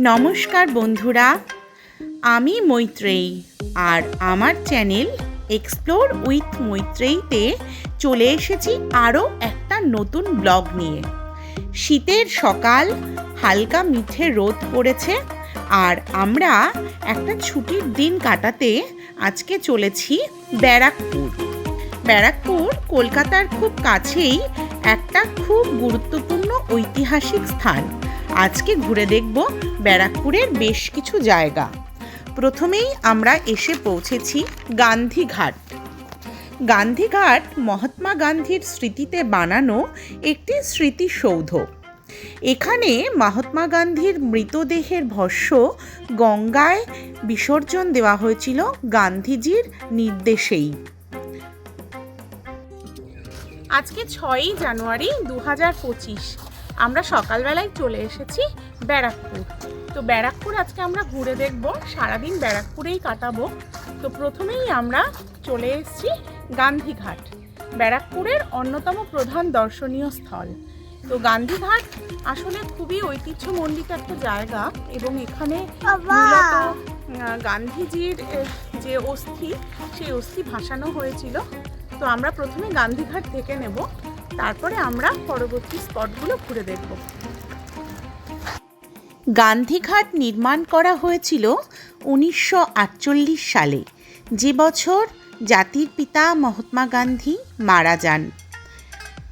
নমস্কার বন্ধুরা আমি মৈত্রেয়ী আর আমার চ্যানেল এক্সপ্লোর উইথ মৈত্রেয়ীতে চলে এসেছি আরও একটা নতুন ব্লগ নিয়ে। শীতের সকাল, হালকা মিঠে রোদ পড়েছে, আর আমরা একটা ছুটির দিন কাটাতে আজকে চলেছি ব্যারাকপুর। ব্যারাকপুর কলকাতার খুব কাছেই একটা খুব গুরুত্বপূর্ণ ঐতিহাসিক স্থান। আজকে ঘুরে দেখব ব্যারাকপুরের বেশ কিছু জায়গা। প্রথমেই আমরা এসে পৌঁছেছি গান্ধীঘাট। গান্ধীঘাট মহাত্মা গান্ধীর স্মৃতিতে বানানো একটি স্মৃতিসৌধ। এখানে মহাত্মা গান্ধীর মৃতদেহের ভস্য গঙ্গায় বিসর্জন দেওয়া হয়েছিল গান্ধীজির নির্দেশেই। আজকে ছয়ই জানুয়ারি দু হাজার পঁচিশ, আমরা সকালবেলায় চলে এসেছি ব্যারাকপুর। তো ব্যারাকপুর আজকে আমরা ঘুরে দেখব, সারাদিন ব্যারাকপুরেই কাটাবো। তো প্রথমেই আমরা চলে এসেছি গান্ধীঘাট ব্যারাকপুরের অন্যতম প্রধান দর্শনীয় স্থল। তো গান্ধীঘাট আসলে খুবই ঐতিহ্যমণ্ডিত একটা জায়গা এবং এখানে গান্ধীজির যে অস্থি সেই অস্থি ভাসানো হয়েছিল। তো আমরা প্রথমে গান্ধীঘাট থেকে নেব তারপরে আমরা পরবর্তী স্পটগুলো ঘুরে দেখব। গান্ধীঘাট নির্মাণ করা হয়েছিল উনিশশো আটচল্লিশ সালে। যে বছর জাতির পিতা মহাত্মা গান্ধী মারা যান।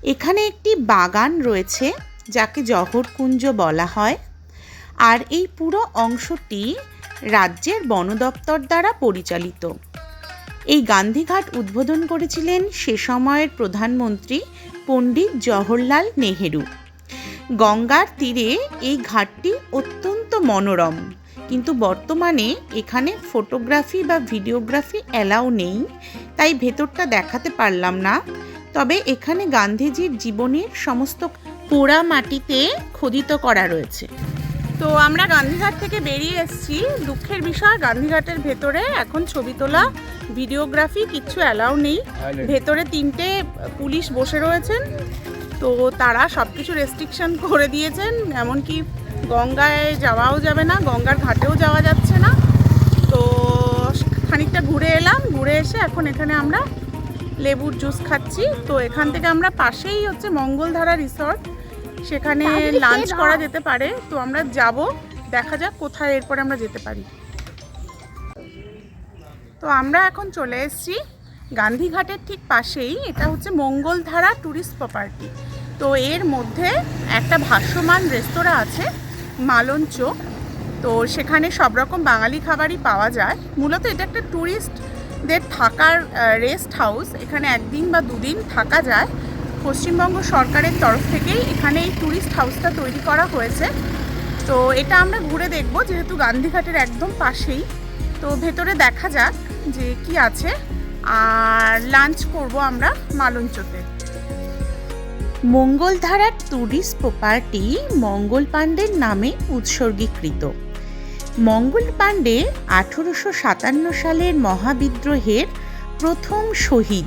এখানে একটি বাগান রয়েছে, যাকে জহরকুঞ্জ বলা হয়। আর এই পুরো অংশটি রাজ্যের বন দপ্তর দ্বারা পরিচালিত। এই গান্ধীঘাট উদ্বোধন করেছিলেন সে সময়ের প্রধানমন্ত্রী পণ্ডিত জওহরলাল নেহেরু। গঙ্গার তীরে এই ঘাটটি অত্যন্ত মনোরম। কিন্তু বর্তমানে এখানে ফটোগ্রাফি বা ভিডিওগ্রাফি অ্যালাউ নেই তাই ভেতরটা দেখাতে পারলাম না। তবে এখানে গান্ধীজির জীবনের সমস্ত পোড়া মাটিতে খোদিত করা রয়েছে। তো আমরা গান্ধীঘাট থেকে বেরিয়ে এসেছি। দুঃখের বিষয় গান্ধীঘাটের ভেতরে এখন ছবি তোলা ভিডিওগ্রাফি কিচ্ছু অ্যালাউ নেই। ভেতরে তিনটে পুলিশ বসে রয়েছেন। তো তারা সব কিছু রেস্ট্রিকশন করে দিয়েছেন এমনকি গঙ্গায় যাওয়াও যাবে না গঙ্গার ঘাটেও যাওয়া যাচ্ছে না। তো খানিকটা ঘুরে এলাম ঘুরে এসে এখন এখানে আমরা লেবুর জুস খাচ্ছি। তো এখান থেকে আমরা পাশেই হচ্ছে মঙ্গলধারা রিসর্ট। সেখানে লাঞ্চ করা যেতে পারে। তো আমরা যাব দেখা যাক কোথায় এরপরে আমরা যেতে পারি। তো আমরা এখন চলে এসেছি গান্ধীঘাটের ঠিক পাশেই। এটা হচ্ছে মঙ্গলধারা ট্যুরিস্ট প্রপার্টি। তো এর মধ্যে একটা ভাসমান রেস্তোরাঁ আছে। মালঞ্চ। তো সেখানে সব রকম বাঙালি খাবারই পাওয়া যায়। মূলত এটা একটা ট্যুরিস্টদের থাকার রেস্ট হাউস এখানে একদিন বা দুদিন থাকা যায়। পশ্চিমবঙ্গ সরকারের তরফ থেকেই এখানে এই ট্যুরিস্ট হাউসটা তৈরি করা হয়েছে। তো এটা আমরা ঘুরে দেখব, যেহেতু গান্ধীঘাটের একদম পাশেই। তো ভেতরে দেখা যাক যে কি আছে। আর লাঞ্চ করব আমরা মালঞ্চতে। মঙ্গলধারার ট্যুরিস্ট প্রপার্টি মঙ্গল পাণ্ডের নামে উৎসর্গীকৃত। মঙ্গল পাণ্ডে আঠেরোশো সাতান্ন সালের মহাবিদ্রোহের প্রথম শহীদ।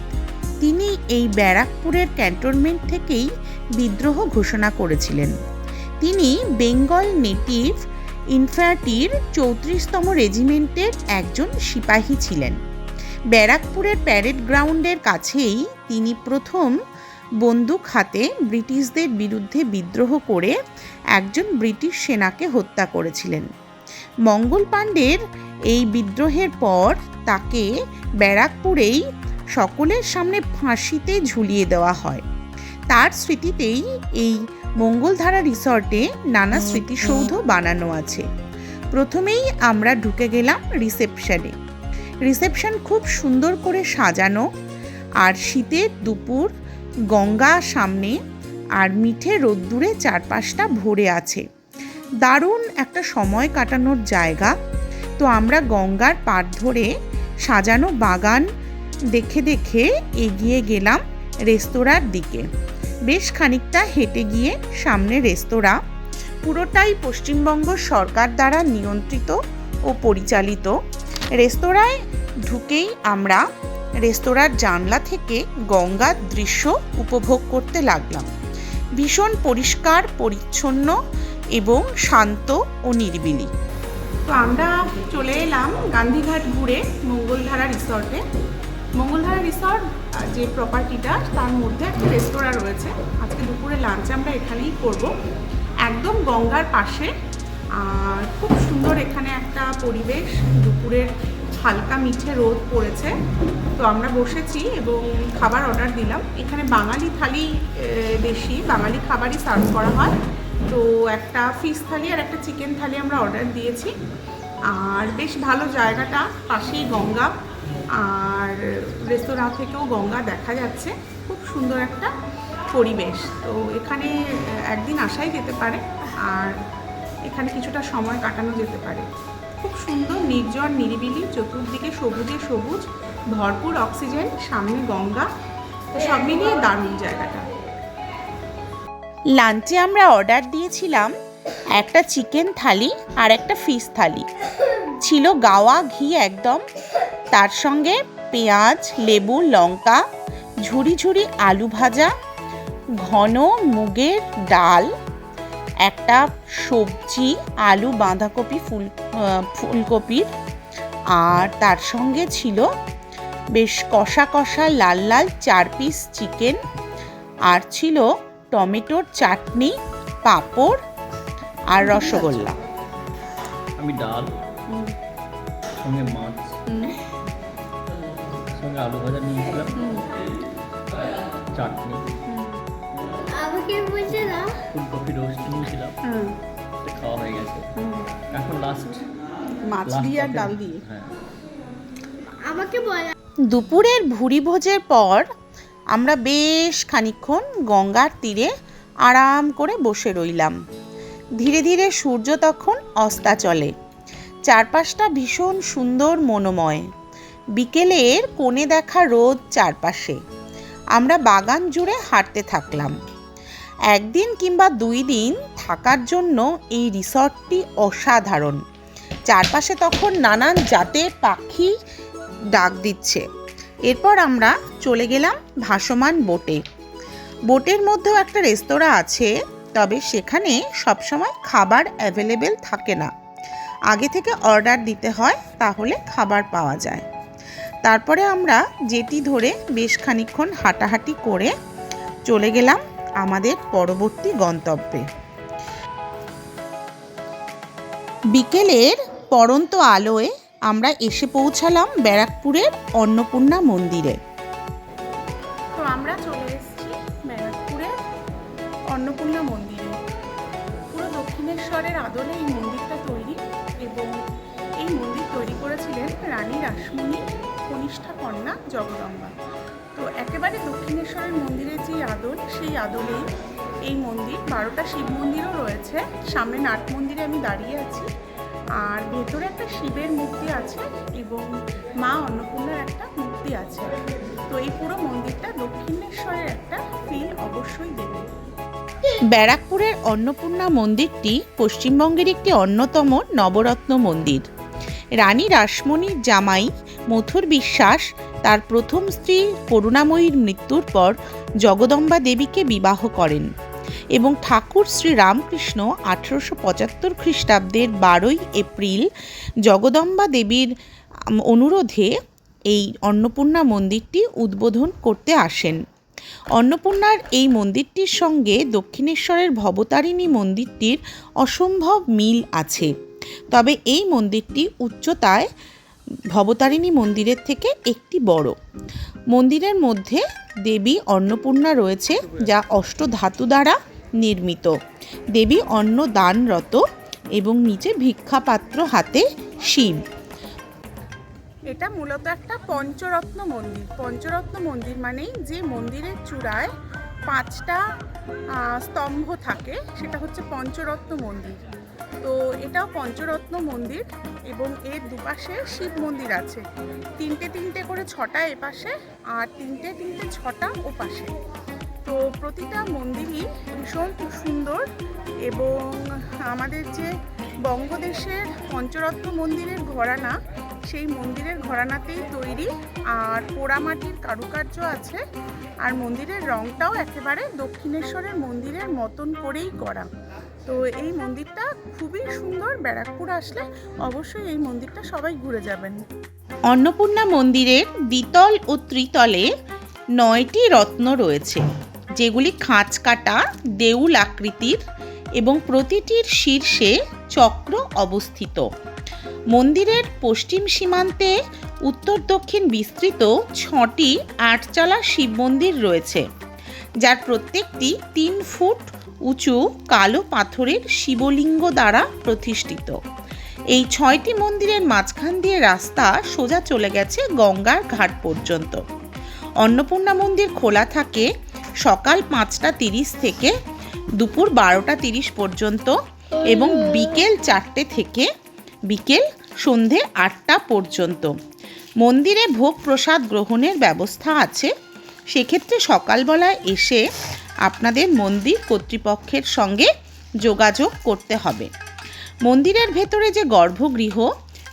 তিনি এই ব্যারাকপুরের ক্যান্টনমেন্ট থেকেই বিদ্রোহ ঘোষণা করেছিলেন। তিনি বেঙ্গল নেটিভ ইনফ্যান্ট্রির চৌত্রিশতম রেজিমেন্টের একজন সিপাহী ছিলেন। ব্যারাকপুরের প্যারেড গ্রাউন্ডের কাছেই তিনি প্রথম বন্দুক হাতে ব্রিটিশদের বিরুদ্ধে বিদ্রোহ করে একজন ব্রিটিশ সেনাকে হত্যা করেছিলেন। মঙ্গল পাণ্ডের এই বিদ্রোহের পর তাকে ব্যারাকপুরেই সকলের সামনে ফাঁসিতে ঝুলিয়ে দেওয়া হয়। তার স্মৃতিতেই এই মঙ্গলধারা রিসর্টে নানা স্মৃতিসৌধ বানানো আছে। প্রথমেই আমরা ঢুকে গেলাম রিসেপশনে। রিসেপশন খুব সুন্দর করে সাজানো। আর শীতের দুপুর গঙ্গা সামনে আর মিঠে রোদ্দুরে চারপাশটা ভরে আছে। দারুণ একটা সময় কাটানোর জায়গা। তো আমরা গঙ্গার পাড় ধরে সাজানো বাগান দেখে দেখে এগিয়ে গেলাম রেস্তোরাঁর দিকে। বেশ খানিকটা হেঁটে গিয়ে সামনে রেস্তোরাঁ। পুরোটাই পশ্চিমবঙ্গ সরকার দ্বারা নিয়ন্ত্রিত ও পরিচালিত। রেস্তোরাঁয় ঢুকেই আমরা রেস্তোরাঁর জানলা থেকে গঙ্গার দৃশ্য উপভোগ করতে লাগলাম। ভীষণ পরিষ্কার, পরিচ্ছন্ন এবং শান্ত ও নিরিবিলি। তো আমরা চলে এলাম গান্ধীঘাট ঘুরে মঙ্গলধারা রিসর্টে। মঙ্গলধারা রিসর্ট যে প্রপার্টিটা তার মধ্যে একটা রেস্তোরাঁ রয়েছে। আজকে দুপুরে লাঞ্চ আমরা এখানেই করব। একদম গঙ্গার পাশে আর খুব সুন্দর এখানে একটা পরিবেশ। দুপুরের হালকা মিঠে রোদ পড়েছে। তো আমরা বসেছি এবং খাবার অর্ডার দিলাম। এখানে বাঙালি থালি বেশি। বাঙালি খাবারই সার্ভ করা হয়। তো একটা ফিশ থালি আর একটা চিকেন থালি আমরা অর্ডার দিয়েছি। আর বেশ ভালো জায়গাটা, পাশেই গঙ্গা। আর রেস্তোরাঁ থেকেও গঙ্গা দেখা যাচ্ছে। খুব সুন্দর একটা পরিবেশ। তো এখানে একদিন আসাই যেতে পারে। আর এখানে কিছুটা সময় কাটানো যেতে পারে। খুব সুন্দর, নির্জন, নিরিবিলি, চতুর্দিকে সবুজে সবুজ, ভরপুর অক্সিজেন সামনে গঙ্গা। তো সব মিলিয়ে দারুণ জায়গাটা। লাঞ্চে আমরা অর্ডার দিয়েছিলাম একটা চিকেন থালি আর একটা ফিশ থালি। ছিল গাওয়া ঘি একদম। তার সঙ্গে পেঁয়াজ, লেবু, লঙ্কা ঝুড়ি ঝুড়ি আলু ভাজা, ঘন মুগের ডাল একটা সবজি আলু বাঁধাকপি ফুল ফুলকপির আর তার সঙ্গে ছিল বেশ কষা কষা লাল লাল চার পিস চিকেন আর ছিল টমেটোর চাটনি পাঁপড় আর রসগোল্লা। আমি ডাল সঙ্গে মাছ সঙ্গে আলু ভাজা নিয়েছিলাম। চাটনি। আমাকে বলছে না? ফুলকপি রোস্ট নিয়েছিলাম খাওয়া হয়ে গেছে। এখন লাস্ট মাছ দিয়ে আর ডাল দিয়ে? হ্যাঁ। আমাকে বলা দুপুরের ভুরি ভোজের পর আমরা বেশ খানিকক্ষণ গঙ্গার তীরে আরাম করে বসে রইলাম। ধীরে ধীরে সূর্য তখন অস্তা চলে। চারপাশটা ভীষণ সুন্দর মনোময়। বিকেলের কোণে দেখা রোদ চারপাশে। আমরা বাগান জুড়ে হাঁটতে থাকলাম। একদিন কিংবা দুই দিন থাকার জন্য এই রিসর্টটি অসাধারণ। চারপাশে তখন নানান জাতের পাখি ডাক দিচ্ছে। এরপর আমরা চলে গেলাম ভাসমান বোটে। বোটের মধ্যেও একটা রেস্তোরাঁ আছে, তবে সেখানে সবসময় খাবার অ্যাভেলেবেল থাকে না। আগে থেকে অর্ডার দিতে হয়, তাহলে খাবার পাওয়া যায়। তারপরে আমরা যেটি ধরে বেশ খানিক্ষণ হাঁটাহাঁটি করে চলে গেলাম আমাদের পরবর্তী গন্তব্যে। বিকেলের পরন্ত আলোয় আমরা এসে পৌঁছালাম ব্যারাকপুরের অন্নপূর্ণা মন্দিরে। তো আমরা চলে এসেছি ব্যারাকপুরের অন্নপূর্ণা মন্দিরে। পুরো দক্ষিণেশ্বরের আদলে এই মন্দিরটা তৈরি এবং এই মন্দির তৈরি করেছিলেন রানী রাসমণি, কনিষ্ঠা কন্যা জগদম্বা। তো একেবারে দক্ষিণেশ্বরের মন্দিরের যে আদল, সেই আদলেই এই মন্দির। বারোটা শিব মন্দিরও রয়েছে। সামনে নাট মন্দিরে আমি দাঁড়িয়ে আছি। আর ভেতরে একটা শিবের মূর্তি আছে এবং মা অন্নপূর্ণার একটা মূর্তি আছে। তো এই পুরো মন্দিরটা দক্ষিণেশ্বরের একটা ফিল অবশ্যই দেবে। ব্যারাকপুরের অন্নপূর্ণা মন্দিরটি পশ্চিমবঙ্গের একটি অন্যতম নবরত্ন মন্দির। রানী রাসমণির জামাই মথুর বিশ্বাস তার প্রথম স্ত্রী করুণাময়ীর মৃত্যুর পর জগদম্বা দেবীকে বিবাহ করেন এবং ঠাকুর শ্রী রামকৃষ্ণ আঠেরোশো পঁচাত্তর খ্রিস্টাব্দের বারোই এপ্রিল জগদম্বা দেবীর অনুরোধে এই অন্নপূর্ণা মন্দিরটি উদ্বোধন করতে আসেন। অন্নপূর্ণার এই মন্দিরটির সঙ্গে দক্ষিণেশ্বরের ভবতারিণী মন্দিরটির অসম্ভব মিল আছে। তবে এই মন্দিরটি উচ্চতায় ভবতারিণী মন্দিরের থেকে একটি বড়। মন্দিরের মধ্যে দেবী অন্নপূর্ণা রয়েছে, যা অষ্টধাতু দ্বারা নির্মিত। দেবী অন্ন দানরত এবং নিচে ভিক্ষাপাত্র হাতে শিব। এটা মূলত একটা পঞ্চরত্ন মন্দির। পঞ্চরত্ন মন্দির মানেই যে মন্দিরের চূড়ায় পাঁচটা স্তম্ভ থাকে, সেটা হচ্ছে পঞ্চরত্ন মন্দির। তো এটাও পঞ্চরত্ন মন্দির এবং এর দুপাশে শিব মন্দির আছে। তিনটে তিনটে করে ছটা এপাশে আর তিনটে তিনটে ছটা ওপাশে। তো প্রতিটা মন্দিরই ভীষণ সুন্দর এবং আমাদের যে বঙ্গদেশের পঞ্চরত্ন মন্দিরের ঘরানা, সেই মন্দিরের ঘরানাতেই তৈরি আর পোড়ামাটির কারুকার্য আছে আর মন্দিরের রংটাও একেবারে দক্ষিণেশ্বরের মন্দিরের মতন করেই করা। তো এই মন্দিরটা খুবই সুন্দর, ব্যারাকপুর আসলে অবশ্যই এই মন্দিরটা সবাই ঘুরে যাবেন। অন্নপূর্ণা মন্দিরের দ্বিতল ও ত্রিতলে নয়টি রত্ন রয়েছে, যেগুলি খাঁচ কাটা, দেউল আকৃতির এবং প্রতিটির শীর্ষে চক্র অবস্থিত। মন্দিরের পশ্চিম সীমান্তে উত্তর দক্ষিণ বিস্তৃত ছটি আটচালা শিব মন্দির রয়েছে, যার প্রত্যেকটি তিন ফুট উঁচু কালো পাথরের শিবলিঙ্গ দ্বারা প্রতিষ্ঠিত। এই ছয়টি মন্দিরের মাঝখান দিয়ে রাস্তা সোজা চলে গেছে গঙ্গার ঘাট পর্যন্ত। অন্নপূর্ণা মন্দির খোলা থাকে সকাল পাঁচটা তিরিশ থেকে দুপুর বারোটা তিরিশ পর্যন্ত এবং বিকেল চারটে থেকে বিকেল সন্ধে আটটা পর্যন্ত। মন্দিরে ভোগ প্রসাদ গ্রহণের ব্যবস্থা আছে। সেক্ষেত্রে সকালবেলায় এসে আপনাদের মন্দির কর্তৃপক্ষের সঙ্গে যোগাযোগ করতে হবে। মন্দিরের ভেতরে যে গর্ভগৃহ,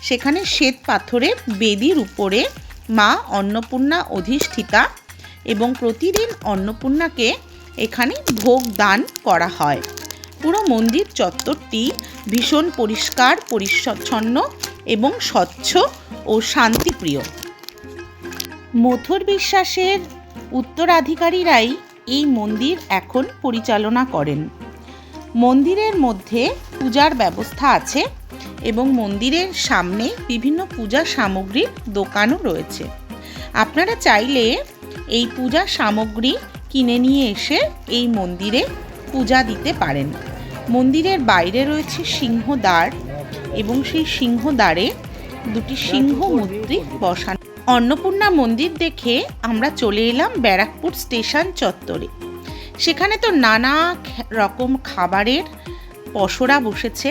সেখানে শ্বেত পাথরের বেদির উপরে মা অন্নপূর্ণা অধিষ্ঠিতা এবং প্রতিদিন অন্নপূর্ণাকে এখানে ভোগ দান করা হয়। পুরো মন্দির চত্বরটি ভীষণ পরিষ্কার, পরিচ্ছন্ন এবং স্বচ্ছ ও শান্তিপ্রিয়। মথুর বিশ্বাসের উত্তরাধিকারীরাই এই মন্দির এখন পরিচালনা করেন। মন্দিরের মধ্যে পূজার ব্যবস্থা আছে এবং মন্দিরের সামনে বিভিন্ন পূজা সামগ্রীর দোকানও রয়েছে। আপনারা চাইলে এই পূজা সামগ্রী কিনে নিয়ে এসে এই মন্দিরে পূজা দিতে পারেন। মন্দিরের বাইরে রয়েছে সিংহদ্বার এবং সেই সিংহদ্বারে দুটি সিংহ মূর্তি বসানো অন্নপূর্ণা মন্দির দেখে আমরা চলে এলাম ব্যারাকপুর স্টেশন চত্বরে। সেখানে তো নানা রকম খাবারের পসরা বসেছে।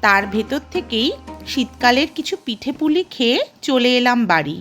তার ভেতর থেকেই শীতকালের কিছু পিঠে পুলি খেয়ে চলে এলাম বাড়ি।